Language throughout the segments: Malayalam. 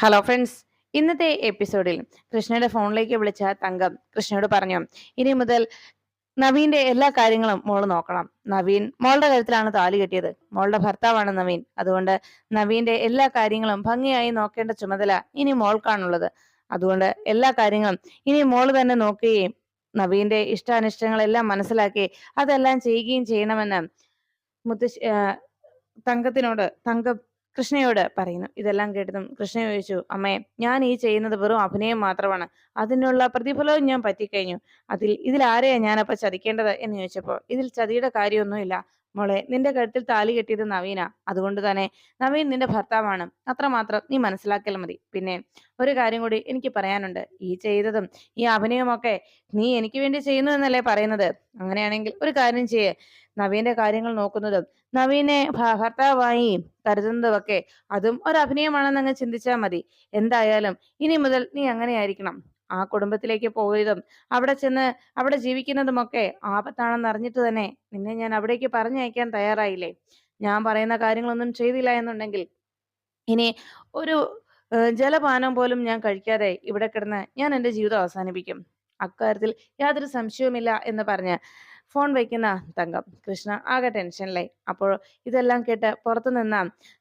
ഹലോ ഫ്രണ്ട്സ് ഇന്നത്തെ എപ്പിസോഡിൽ കൃഷ്ണയുടെ ഫോണിലേക്ക് വിളിച്ച തങ്കം കൃഷ്ണയോട് പറഞ്ഞു ഇനി മുതൽ നവീന്റെ എല്ലാ കാര്യങ്ങളും മോൾ നോക്കണം. നവീൻ മോളുടെ കഴുത്തിലാണ് താലി കെട്ടിയത്. മോളുടെ ഭർത്താവാണ് നവീൻ. അതുകൊണ്ട് നവീന്റെ എല്ലാ കാര്യങ്ങളും ഭംഗിയായി നോക്കേണ്ട ചുമതല ഇനി മോൾക്കാണുള്ളത്. അതുകൊണ്ട് എല്ലാ കാര്യങ്ങളും ഇനി മോൾ തന്നെ നോക്കുകയും നവീന്റെ ഇഷ്ടാനിഷ്ടങ്ങളെല്ലാം മനസ്സിലാക്കി അതെല്ലാം ചെയ്യുകയും ചെയ്യണമെന്ന് മുത്തശ്ശി തങ്കത്തിനോട് തങ്കം കൃഷ്ണയോട് പറയുന്നു. ഇതെല്ലാം കേട്ടതും കൃഷ്ണ ചോദിച്ചു അമ്മേ ഞാൻ ഈ ചെയ്യുന്നത് വെറും അഭിനയം മാത്രമാണ്. അതിനുള്ള പ്രതിഫലവും ഞാൻ പറ്റിക്കഴിഞ്ഞു. അതിൽ ഇതിൽ ആരെയാ ഞാനപ്പോ ചതിക്കേണ്ടത്? എന്ന് ചോദിച്ചപ്പോൾ ഇതിൽ ചതിയുടെ കാര്യമൊന്നുമില്ല. മോളെ നിന്റെ കഴുത്തിൽ താലി കെട്ടിയത് നവീന. അതുകൊണ്ട് തന്നെ നവീൻ നിന്റെ ഭർത്താവാണ്. അത്രമാത്രം നീ മനസ്സിലാക്കിയാൽ മതി. പിന്നെ ഒരു കാര്യം കൂടി എനിക്ക് പറയാനുണ്ട്. ഈ ചെയ്തതും ഈ അഭിനയമൊക്കെ നീ എനിക്ക് വേണ്ടി ചെയ്യുന്നു എന്നല്ലേ പറയുന്നത്? അങ്ങനെയാണെങ്കിൽ ഒരു കാര്യം ചെയ്യേ. നവീന്റെ കാര്യങ്ങൾ നോക്കുന്നതും നവീനെ ഭർത്താവായി കരുതുന്നതുമൊക്കെ അതും ഒരു അഭിനയമാണെന്ന് അങ്ങ് ചിന്തിച്ചാൽ മതി. എന്തായാലും ഇനി മുതൽ നീ അങ്ങനെയായിരിക്കണം. ആ കുടുംബത്തിലേക്ക് പോയതും അവിടെ ചെന്ന് അവിടെ ജീവിക്കുന്നതുമൊക്കെ ആപത്താണെന്ന് അറിഞ്ഞിട്ട് തന്നെ നിന്നെ ഞാൻ അവിടേക്ക് പറഞ്ഞയക്കാൻ തയ്യാറായില്ലേ? ഞാൻ പറയുന്ന കാര്യങ്ങളൊന്നും ചെയ്തില്ല എന്നുണ്ടെങ്കിൽ ഇനി ഒരു ജലപാനം പോലും ഞാൻ കഴിക്കാതെ ഇവിടെ കിടന്ന് ഞാൻ എന്റെ ജീവിതം അവസാനിപ്പിക്കും. അക്കാര്യത്തിൽ യാതൊരു സംശയവുമില്ല എന്ന് പറഞ്ഞ് ഫോൺ വയ്ക്കുന്ന തങ്കം. കൃഷ്ണ ആകെ ടെൻഷനിലായി. അപ്പോൾ ഇതെല്ലാം കേട്ട് പുറത്തു നിന്ന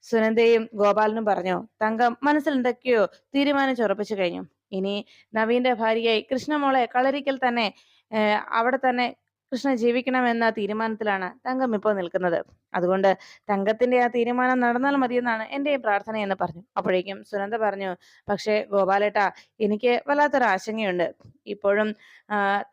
സുനന്ദയും ഗോപാലനും പറഞ്ഞു തങ്കം മനസ്സിൽ എന്തൊക്കെയോ തീരുമാനിച്ചുറപ്പിച്ചു കഴിഞ്ഞു. ഇനി നവീന്റെ ഭാര്യയായി കൃഷ്ണമോളെ കളരിക്കൽ തന്നെ അവിടെ തന്നെ കൃഷ്ണ ജീവിക്കണമെന്ന തീരുമാനത്തിലാണ് തങ്കം ഇപ്പോൾ നിൽക്കുന്നത്. അതുകൊണ്ട് തങ്കത്തിന്റെ ആ തീരുമാനം നടന്നാൽ മതിയെന്നാണ് എന്റെയും പ്രാർത്ഥന എന്ന് പറഞ്ഞു. അപ്പോഴേക്കും സുനന്ദ പറഞ്ഞു പക്ഷേ ഗോപാലേട്ട എനിക്ക് വല്ലാത്തൊരു ആശങ്കയുണ്ട്. ഇപ്പോഴും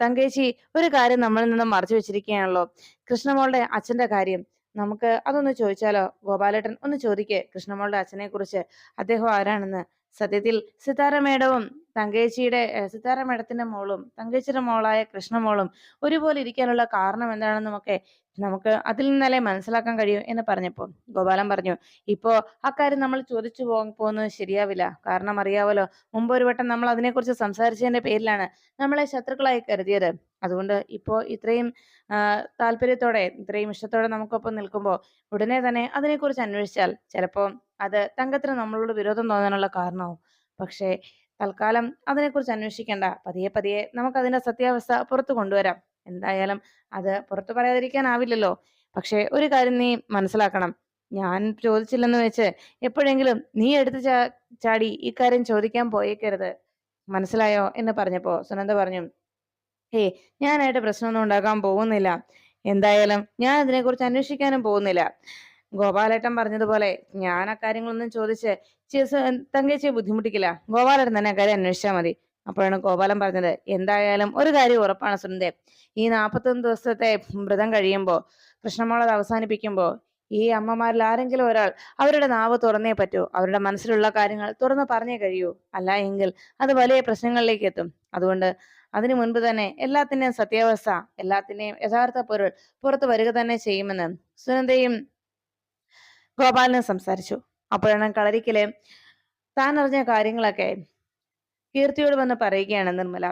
തങ്കേച്ചി ഒരു കാര്യം നമ്മളിൽ നിന്നും മറച്ചു വെച്ചിരിക്കുകയാണല്ലോ. കൃഷ്ണമോളുടെ അച്ഛന്റെ കാര്യം നമുക്ക് അതൊന്ന് ചോദിച്ചാലോ? ഗോപാലേട്ടൻ ഒന്ന് ചോദിക്കേ കൃഷ്ണമോളുടെ അച്ഛനെ കുറിച്ച് അദ്ദേഹം ആരാണെന്ന് സത്യത്തിൽ സിതാര മേഡവും തങ്കേച്ചിയുടെ ഏഹ്, സിതാര മേഡത്തിന്റെ മോളും തങ്കേച്ചിയുടെ മോളായ കൃഷ്ണമോളും ഒരുപോലെ ഇരിക്കാനുള്ള കാരണം എന്താണെന്നുമൊക്കെ നമുക്ക് അതിൽ നിന്നല്ലേ മനസ്സിലാക്കാൻ കഴിയൂ എന്ന് പറഞ്ഞപ്പോൾ ഗോപാലൻ പറഞ്ഞു ഇപ്പോ അക്കാര്യം നമ്മൾ ചോദിച്ചു പോ പോകുന്നത് ശരിയാവില്ല. കാരണം അറിയാവല്ലോ മുമ്പ് ഒരു വട്ടം നമ്മൾ അതിനെക്കുറിച്ച് സംസാരിച്ചതിന്റെ പേരിലാണ് നമ്മളെ ശത്രുക്കളായി കരുതിയത്. അതുകൊണ്ട് ഇപ്പോ ഇത്രയും താല്പര്യത്തോടെ ഇത്രയും ഇഷ്ടത്തോടെ നമുക്കൊപ്പം നിൽക്കുമ്പോൾ ഉടനെ തന്നെ അതിനെക്കുറിച്ച് അന്വേഷിച്ചാൽ ചിലപ്പോൾ അത് തങ്കത്തിന് നമ്മളോട് വിരോധം തോന്നാനുള്ള കാരണമാവും. പക്ഷേ തൽക്കാലം അതിനെക്കുറിച്ച് അന്വേഷിക്കേണ്ട. പതിയെ പതിയെ നമുക്ക് അതിന്റെ സത്യാവസ്ഥ പുറത്തു കൊണ്ടുവരാം. എന്തായാലും അത് പുറത്തു പറയാതിരിക്കാനാവില്ലല്ലോ. പക്ഷേ ഒരു കാര്യം നീ മനസ്സിലാക്കണം. ഞാൻ ചോദിച്ചില്ലെന്ന് വെച്ച് എപ്പോഴെങ്കിലും നീ എടുത്ത് ചാ ചാടി ഇക്കാര്യം ചോദിക്കാൻ പോയേക്കരുത്. മനസ്സിലായോ എന്ന് പറഞ്ഞപ്പോ സുനന്ദ പറഞ്ഞു ഏയ് ഞാനായിട്ട് പ്രശ്നമൊന്നും ഉണ്ടാക്കാൻ പോകുന്നില്ല. എന്തായാലും ഞാൻ അതിനെക്കുറിച്ച് അന്വേഷിക്കാനും പോകുന്നില്ല. ഗോപാലേട്ടൻ പറഞ്ഞതുപോലെ ഞാൻ അക്കാര്യങ്ങളൊന്നും ചോദിച്ച് തങ്കേച്ചിയെ ബുദ്ധിമുട്ടിക്കില്ല. ഗോപാലേട്ടൻ തന്നെ അക്കാര്യം അന്വേഷിച്ചാൽ മതി. അപ്പോഴാണ് ഗോപാലൻ പറഞ്ഞത് എന്തായാലും ഒരു കാര്യം ഉറപ്പാണ് സുനന്ദേ. ഈ നാൽപ്പത്തൊന്ന് ദിവസത്തെ വ്രതം കഴിയുമ്പോൾ കൃഷ്ണമോളത് അവസാനിപ്പിക്കുമ്പോൾ ഈ അമ്മമാരിൽ ആരെങ്കിലും ഒരാൾ അവരുടെ നാവ് തുറന്നേ പറ്റൂ. അവരുടെ മനസ്സിലുള്ള കാര്യങ്ങൾ തുറന്നു പറഞ്ഞേ കഴിയൂ. അല്ല എങ്കിൽ അത് വലിയ പ്രശ്നങ്ങളിലേക്ക് എത്തും. അതുകൊണ്ട് അതിനു മുൻപ് തന്നെ എല്ലാത്തിന്റെയും സത്യാവസ്ഥ എല്ലാത്തിന്റെയും യഥാർത്ഥ പൊരുൾ പുറത്തു വരിക തന്നെ ചെയ്യുമെന്ന് സുനന്ദയും ഗോപാലനും സംസാരിച്ചു. അപ്പോഴാണ് കളരിക്കലെ താൻ അറിഞ്ഞ കാര്യങ്ങളൊക്കെ കീർത്തിയോട് വന്ന് പറയുകയാണ് നിർമ്മല.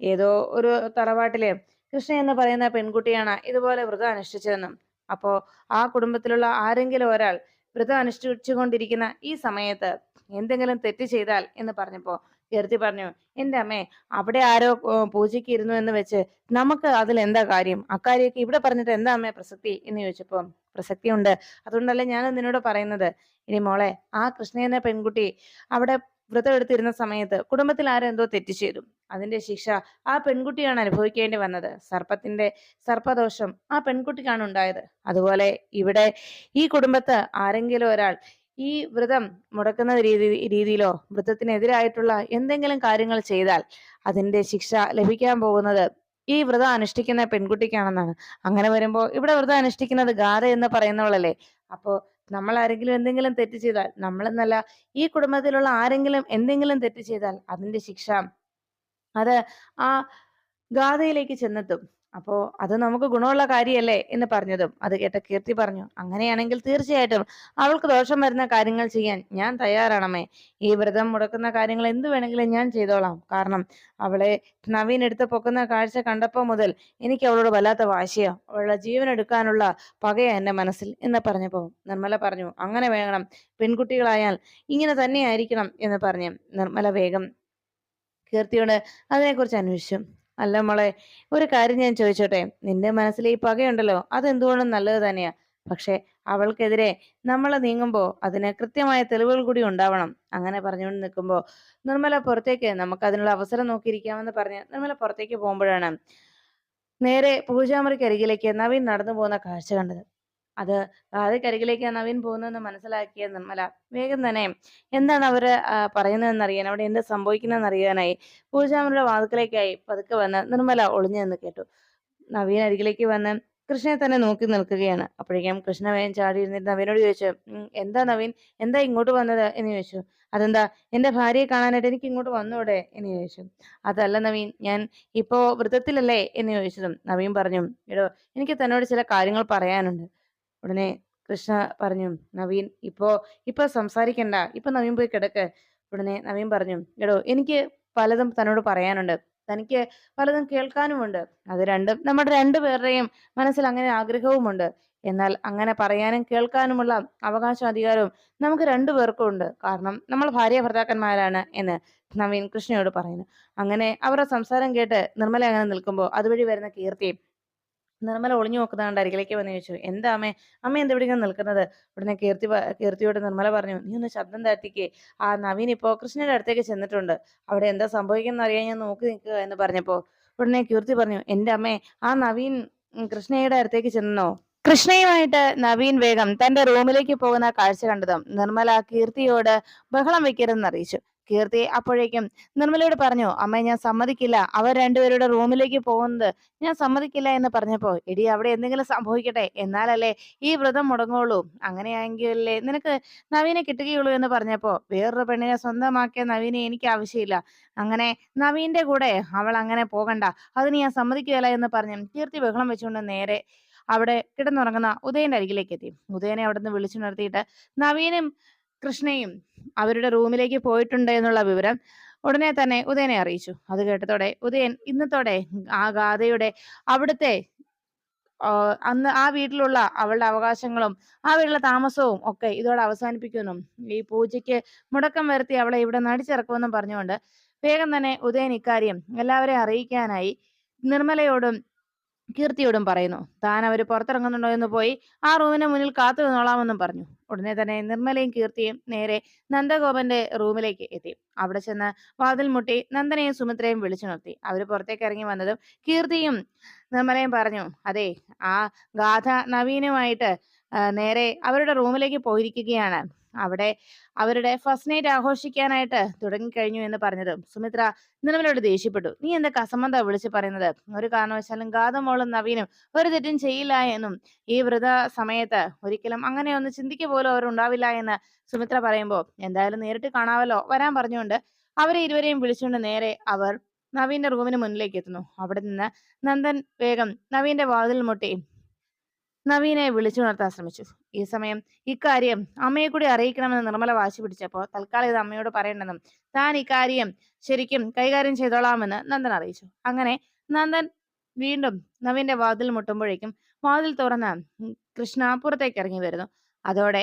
ഏതോ ഒരു തറവാട്ടിലെ കൃഷ്ണ എന്ന് പറയുന്ന പെൺകുട്ടിയാണ് ഇതുപോലെ വ്രതം അനുഷ്ഠിച്ചതെന്നും അപ്പോ ആ കുടുംബത്തിലുള്ള ആരെങ്കിലും ഒരാൾ വ്രതം അനുഷ്ഠിച്ചുകൊണ്ടിരിക്കുന്ന ഈ സമയത്ത് എന്തെങ്കിലും തെറ്റ് ചെയ്താൽ എന്ന് പറഞ്ഞപ്പോ കീർത്തി പറഞ്ഞു എന്റെ അമ്മേ അവിടെ ആരോ പൂജയ്ക്ക് ഇരുന്നു എന്ന് വെച്ച് നമുക്ക് അതിൽ എന്താ കാര്യം? അക്കാര്യമൊക്കെ ഇവിടെ പറഞ്ഞിട്ട് എന്താ അമ്മേ പ്രസക്തി? എന്ന് ചോദിച്ചപ്പോ പ്രസക്തി ഉണ്ട്. അതുകൊണ്ടല്ലേ ഞാൻ നിന്നോട് പറയുന്നത്. ഇനി മോളെ ആ കൃഷ്ണ എന്ന പെൺകുട്ടി അവിടെ വ്രതം എടുത്തിരുന്ന സമയത്ത് കുടുംബത്തിൽ ആരെന്തോ തെറ്റ് ചെയ്തു. അതിന്റെ ശിക്ഷ ആ പെൺകുട്ടിയാണ് അനുഭവിക്കേണ്ടി വന്നത്. സർപ്പത്തിന്റെ സർപ്പദോഷം ആ പെൺകുട്ടിക്കാണ് ഉണ്ടായത്. അതുപോലെ ഇവിടെ ഈ കുടുംബത്ത് ആരെങ്കിലും ഒരാൾ ഈ വ്രതം മുടക്കുന്ന രീതി രീതിയിലോ വ്രതത്തിനെതിരായിട്ടുള്ള എന്തെങ്കിലും കാര്യങ്ങൾ ചെയ്താൽ അതിന്റെ ശിക്ഷ ലഭിക്കാൻ പോകുന്നത് ഈ വ്രതം അനുഷ്ഠിക്കുന്ന പെൺകുട്ടിക്കാണെന്നാണ്. അങ്ങനെ വരുമ്പോൾ ഇവിടെ വ്രതം അനുഷ്ഠിക്കുന്നത് ഗാഥ എന്ന് പറയുന്നവളല്ലേ? അപ്പോ നമ്മൾ ആരെങ്കിലും എന്തെങ്കിലും തെറ്റ് ചെയ്താൽ നമ്മളെന്നല്ല ഈ കുടുംബത്തിലുള്ള ആരെങ്കിലും എന്തെങ്കിലും തെറ്റ് ചെയ്താൽ അതിന്റെ ശിക്ഷ അത് ആ ഗാഥയിലേക്ക് ചെന്നെത്തും. അപ്പോ അത് നമുക്ക് ഗുണമുള്ള കാര്യമല്ലേ എന്ന് പറഞ്ഞതും. അത് കേട്ട കീർത്തി പറഞ്ഞു അങ്ങനെയാണെങ്കിൽ തീർച്ചയായിട്ടും അവൾക്ക് ദോഷം വരുന്ന കാര്യങ്ങൾ ചെയ്യാൻ ഞാൻ തയ്യാറാണമേ ഈ വ്രതം മുടക്കുന്ന കാര്യങ്ങൾ എന്ത് വേണമെങ്കിലും ഞാൻ ചെയ്തോളാം. കാരണം അവളെ നവീൻ എടുത്ത് പൊക്കുന്ന കാഴ്ച കണ്ടപ്പോൾ മുതൽ എനിക്ക് അവളോട് വല്ലാത്ത വാശിയോ. അവളുടെ ജീവൻ എടുക്കാനുള്ള പകയാ എന്റെ മനസ്സിൽ എന്ന് പറഞ്ഞപ്പോ നിർമ്മല പറഞ്ഞു അങ്ങനെ വേണം. പെൺകുട്ടികളായാൽ ഇങ്ങനെ തന്നെയായിരിക്കണം എന്ന് പറഞ്ഞു. നിർമ്മല വേഗം കീർത്തിയോട് അതിനെക്കുറിച്ച് അന്വേഷിച്ചു. അല്ല മോളെ ഒരു കാര്യം ഞാൻ ചോദിച്ചോട്ടെ? നിന്റെ മനസ്സിൽ ഈ പകയുണ്ടല്ലോ അതെന്തുകൊണ്ടും നല്ലത് തന്നെയാ. പക്ഷെ അവൾക്കെതിരെ നമ്മൾ നീങ്ങുമ്പോൾ അതിന് കൃത്യമായ തെളിവുകൾ കൂടി ഉണ്ടാവണം. അങ്ങനെ പറഞ്ഞുകൊണ്ട് നിൽക്കുമ്പോൾ നിർമ്മല പുറത്തേക്ക് നമുക്ക് അതിനുള്ള അവസരം നോക്കിയിരിക്കാമെന്ന് പറഞ്ഞ് നിർമ്മല പുറത്തേക്ക് പോകുമ്പോഴാണ് നേരെ പൂജാമുറിക്കരികിലേക്ക് നവീൻ നടന്നു പോകുന്ന കാഴ്ച കണ്ടത്. അത് രാധയ്ക്കരികിലേക്ക് നവീൻ പോകുന്നതെന്ന് മനസ്സിലാക്കിയ നിർമ്മല വേഗം തന്നെ. എന്താണ് അവർ പറയുന്നതെന്ന് അറിയാൻ അവിടെ എന്ത് സംഭവിക്കുന്നതെന്ന് അറിയാനായി പൂജാമരുടെ വാതിക്കലേക്കായി പതുക്കെ വന്ന് നിർമ്മല ഒളിഞ്ഞു നിന്ന് കേട്ടു. നവീൻ അരികിലേക്ക് വന്ന് കൃഷ്ണനെ തന്നെ നോക്കി നിൽക്കുകയാണ്. അപ്പോഴേക്കും കൃഷ്ണ വേഗം ചാടി ഇരുന്നിട്ട് നവീനോട് ചോദിച്ചു എന്താ നവീൻ? എന്താ ഇങ്ങോട്ട് വന്നത്? എന്ന് ചോദിച്ചു. അതെന്താ? എന്റെ ഭാര്യയെ കാണാനായിട്ട് എനിക്ക് ഇങ്ങോട്ട് വന്നൂടെ? എന്ന് ചോദിച്ചു. അതല്ല നവീൻ ഞാൻ ഇപ്പോ വൃത്തത്തിലല്ലേ? എന്ന് ചോദിച്ചതും നവീൻ പറഞ്ഞു എടോ എനിക്ക് തന്നോട് ചില കാര്യങ്ങൾ പറയാനുണ്ട്. ഉടനെ കൃഷ്ണ പറഞ്ഞു നവീൻ ഇപ്പോ ഇപ്പൊ സംസാരിക്കണ്ട. ഇപ്പൊ നവീൻ പോയി കിടക്ക്. ഉടനെ നവീൻ പറഞ്ഞു എടോ എനിക്ക് പലതും തന്നോട് പറയാനുണ്ട്. തനിക്ക് പലതും കേൾക്കാനുമുണ്ട്. അത് രണ്ടും നമ്മുടെ രണ്ടുപേരുടെയും മനസ്സിൽ അങ്ങനെ ആഗ്രഹവുമുണ്ട്. എന്നാൽ അങ്ങനെ പറയാനും കേൾക്കാനുമുള്ള അവകാശം അധികാരവും നമുക്ക് രണ്ടുപേർക്കും ഉണ്ട് കാരണം നമ്മൾ ഭാര്യ ഭർത്താക്കന്മാരാണ് എന്ന് നവീൻ കൃഷ്ണയോട് പറയുന്നു. അങ്ങനെ അവരുടെ സംസാരം കേട്ട് നിർമ്മല അങ്ങനെ നിൽക്കുമ്പോൾ അതുവഴി വരുന്ന കീർത്തി നിർമ്മല ഒളിഞ്ഞു നോക്കുന്നതുകൊണ്ട് അരികിലേക്ക് വന്ന് ചോദിച്ചു എന്താ അമ്മേ? അമ്മ എന്താ ഇവിടെ ഇങ്ങനെ നിൽക്കുന്നത്? ഉടനെ കീർത്തി കീർത്തിയോട് നിർമ്മല പറഞ്ഞു നീ ഒന്ന് ശബ്ദം താഴ്ത്തിക്കേ. ആ നവീൻ ഇപ്പോ കൃഷ്ണന്റെ അടുത്തേക്ക് ചെന്നിട്ടുണ്ട്. അവിടെ എന്താ സംഭവിക്കുന്ന അറിയാൻ ഞാൻ നോക്കി നിൽക്കുക എന്ന് പറഞ്ഞപ്പോ ഉടനെ കീർത്തി പറഞ്ഞു എന്റെ അമ്മേ ആ നവീൻ കൃഷ്ണയുടെ അടുത്തേക്ക് ചെന്നോ? കൃഷ്ണയുമായിട്ട് നവീൻ വേഗം തന്റെ റൂമിലേക്ക് പോകുന്ന കാഴ്ച കണ്ടതും നിർമ്മല കീർത്തിയോട് ബഹളം വെക്കരുതെന്ന് അറിയിച്ചു. കീർത്തി അപ്പോഴേക്കും നിർമ്മലയോട് പറഞ്ഞു അമ്മ ഞാൻ സമ്മതിക്കില്ല. അവർ രണ്ടുപേരുടെ റൂമിലേക്ക് പോകുന്നത് ഞാൻ സമ്മതിക്കില്ല എന്ന് പറഞ്ഞപ്പോ എടി അവിടെ എന്തെങ്കിലും സംഭവിക്കട്ടെ? എന്നാലല്ലേ ഈ വ്രതം മുടങ്ങുള്ളൂ. അങ്ങനെയാണെങ്കിലല്ലേ നിനക്ക് നവീനെ കിട്ടുകയുള്ളൂ എന്ന് പറഞ്ഞപ്പോ വേറൊരു പെണ്ണിനെ സ്വന്തമാക്കിയ നവീനെ എനിക്ക് ആവശ്യമില്ല. അങ്ങനെ നവീന്റെ കൂടെ അവൾ അങ്ങനെ പോകണ്ട. അതിന് ഞാൻ സമ്മതിക്കുകയില്ല എന്ന് പറഞ്ഞു കീർത്തി ബഹളം വെച്ചുകൊണ്ട് നേരെ അവിടെ കിടന്നുറങ്ങുന്ന ഉദയന്റെ അരികിലേക്ക് എത്തി. ഉദയനെ അവിടെ നിന്ന് വിളിച്ചു നിർത്തിയിട്ട് നവീനും കൃഷ്ണയും അവരുടെ റൂമിലേക്ക് പോയിട്ടുണ്ട് എന്നുള്ള വിവരം ഉടനെ തന്നെ ഉദയനെ അറിയിച്ചു. അത് കേട്ടതോടെ ഉദയൻ ഇന്നത്തോടെ ആ ഗാഥയുടെ അവിടുത്തെ അന്ന് ആ വീട്ടിലുള്ള അവളുടെ അവകാശങ്ങളും ആ വീട്ടിലെ താമസവും ഒക്കെ ഇതോടെ അവസാനിപ്പിക്കുന്നു. ഈ പൂജയ്ക്ക് മുടക്കം വരുത്തി അവളെ ഇവിടെ നടിച്ചിറക്കുമെന്നും പറഞ്ഞുകൊണ്ട് വേഗം തന്നെ ഉദയൻ ഇക്കാര്യം എല്ലാവരെയും അറിയിക്കാനായി നിർമ്മലയോടും കീർത്തിയോടും പറയുന്നു. താൻ അവർ പുറത്തിറങ്ങുന്നുണ്ടോ എന്ന് പോയി ആ റൂമിന് മുന്നിൽ കാത്തു നിന്നോളാമെന്നും പറഞ്ഞു. ഉടനെ തന്നെ നിർമ്മലയും കീർത്തിയും നേരെ നന്ദഗോപന്റെ റൂമിലേക്ക് എത്തി. അവിടെ ചെന്ന് വാതിൽ മുട്ടി നന്ദനെയും സുമിത്രയും വിളിച്ചു നിർത്തി അവർ പുറത്തേക്ക് ഇറങ്ങി വന്നതും കീർത്തിയും നിർമ്മലയും പറഞ്ഞു അതെ ആ ഗാഥ നവീനുമായിട്ട് നേരെ അവരുടെ റൂമിലേക്ക് പോയിരിക്കുകയാണ്. അവിടെ അവരുടെ ഫസ്റ്റ് നൈറ്റ് ആഘോഷിക്കാനായിട്ട് തുടങ്ങിക്കഴിഞ്ഞു എന്ന് പറഞ്ഞത് സുമിത്ര നിലവിലോട് ദേഷ്യപ്പെട്ടു. നീ എന്താ കസമന്ത വിളിച്ചു പറയുന്നത്? ഒരു കാരണവശാലും ഗാതമോളും നവീനും ഒരു തെറ്റും ചെയ്യില്ല എന്നും ഈ വ്രത സമയത്ത് ഒരിക്കലും അങ്ങനെ ഒന്ന് ചിന്തിക്ക പോലും അവരുണ്ടാവില്ല എന്ന് സുമിത്ര പറയുമ്പോൾ എന്തായാലും നേരിട്ട് കാണാവല്ലോ. വരാൻ പറഞ്ഞുകൊണ്ട് അവരെ ഇരുവരെയും വിളിച്ചുകൊണ്ട് നേരെ അവർ നവീന്റെ റൂമിന് മുന്നിലേക്ക് എത്തുന്നു. അവിടെ നിന്ന് നന്ദൻ വേഗം നവീന്റെ വാതിൽ മുട്ടി നവീനെ വിളിച്ചുണർത്താൻ ശ്രമിച്ചു. ഈ സമയം ഇക്കാര്യം അമ്മയെ കൂടി അറിയിക്കണമെന്ന് നിർമ്മല വാശി പിടിച്ചപ്പോൾ തൽക്കാലം ഇത് അമ്മയോട് പറയണ്ടെന്നും താൻ ഇക്കാര്യം ശരിക്കും കൈകാര്യം ചെയ്തോളാമെന്ന് നന്ദൻ അറിയിച്ചു. അങ്ങനെ നന്ദൻ വീണ്ടും നവീന്റെ വാതിൽ മുട്ടുമ്പോഴേക്കും വാതിൽ തുറന്ന് കൃഷ്ണ പുറത്തേക്ക് ഇറങ്ങി വരുന്നു. അതോടെ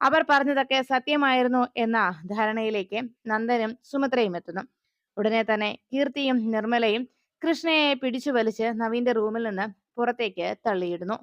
അവർ പറഞ്ഞതൊക്കെ സത്യമായിരുന്നു എന്ന ധാരണയിലേക്ക് നന്ദനും സുമിത്രയും എത്തുന്നു. ഉടനെ തന്നെ കീർത്തിയും നിർമ്മലയും കൃഷ്ണയെ പിടിച്ചു വലിച്ച് നവീന്റെ റൂമിൽ നിന്ന് പുറത്തേക്ക് തള്ളിയിടുന്നു.